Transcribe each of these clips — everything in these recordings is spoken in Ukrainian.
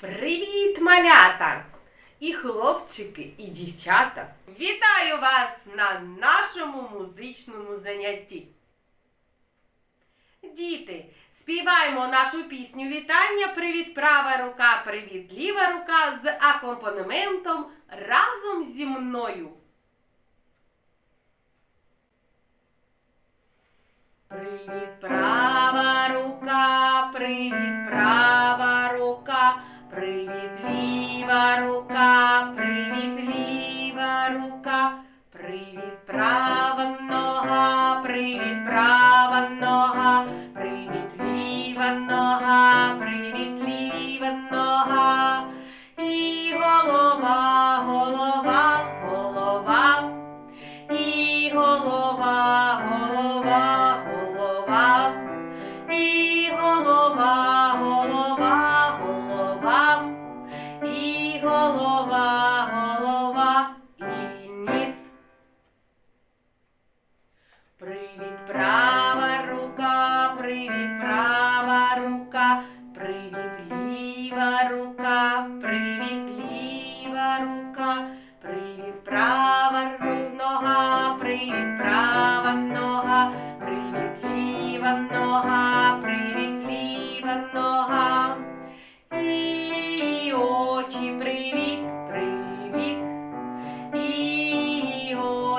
Привіт, малята! І хлопчики, і дівчата! Вітаю вас на нашому музичному занятті! Діти, співаємо нашу пісню вітання, привіт, права рука, привіт, ліва рука з акомпанементом разом зі мною. Привіт, права!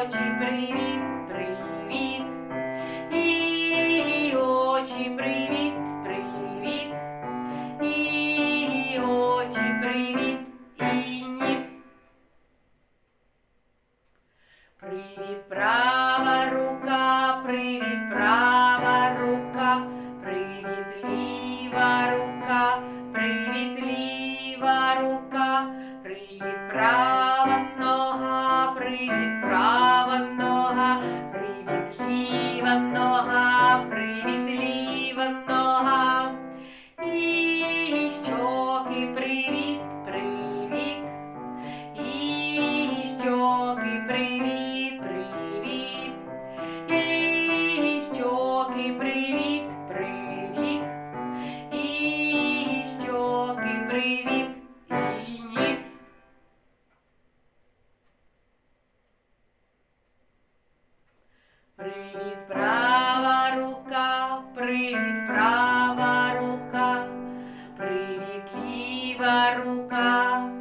очі, привіт, привіт, і очі, привіт, привіт, і очі, привіт, і ніс. Привіт, права рука, привіт, права рука, привіт, ліва рука, привіт.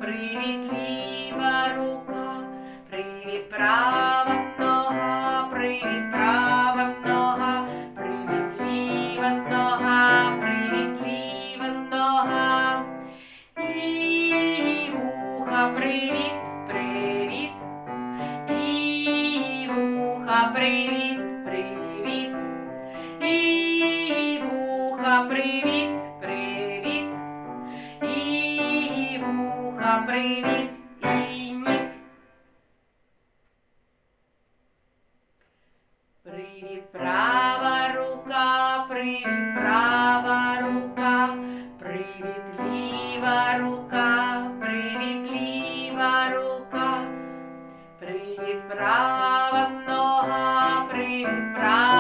Привіт. Привіт, права нога, привіт, права.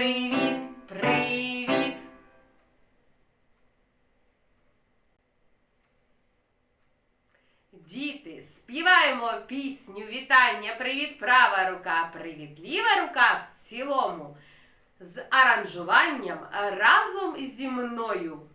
Привіт, привіт. Діти, співаємо пісню вітання, привіт, права рука, привіт, ліва рука в цілому з аранжуванням разом зі мною.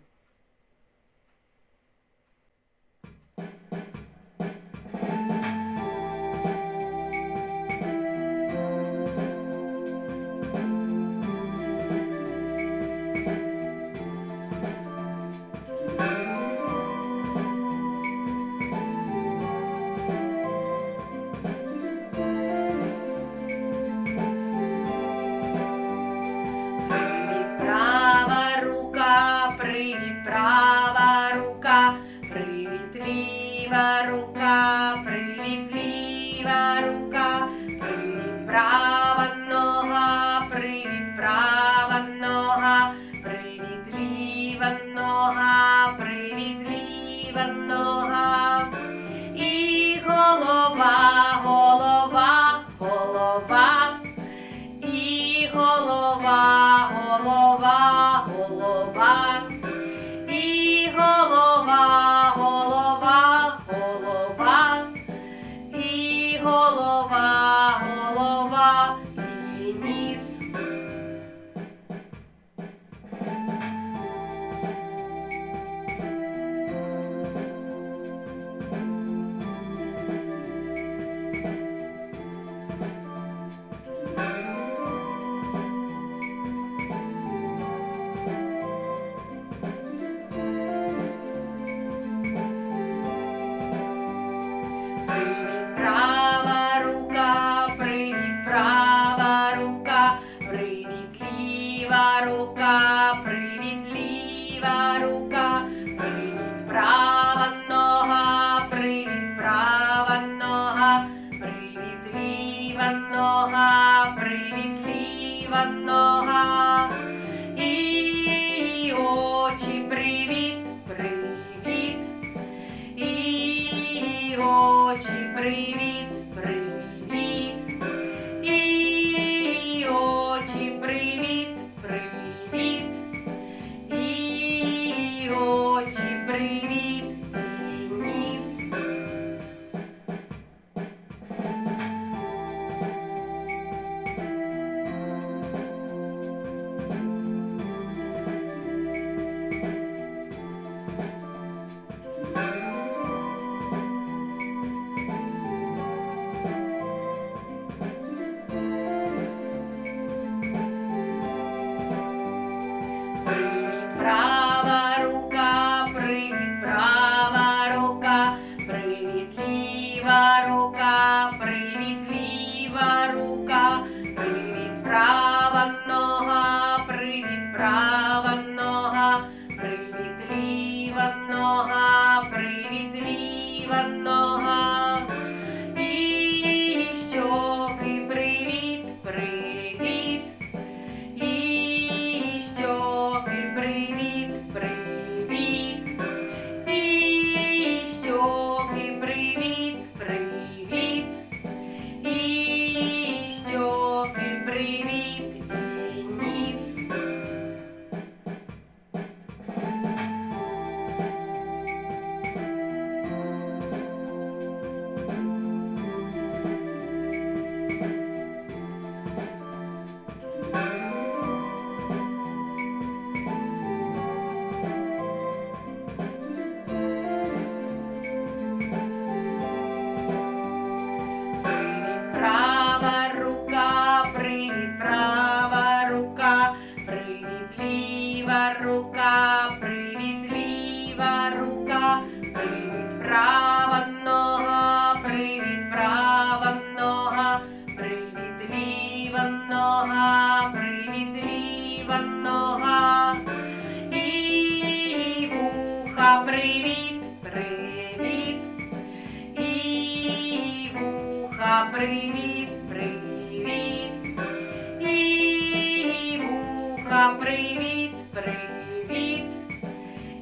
привіт, привіт,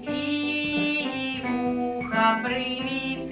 і вуха привіт.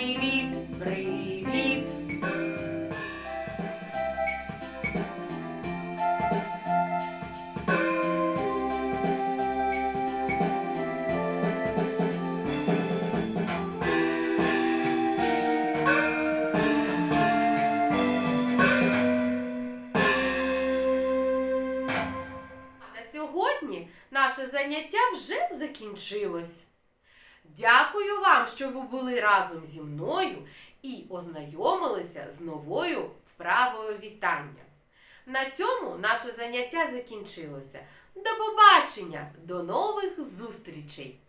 Привіт, привіт. Сьогодні наше заняття вже закінчилось. Дякую вам, що ви були разом зі мною і ознайомилися з новою вправою вітання. На цьому наше заняття закінчилося. До побачення, до нових зустрічей!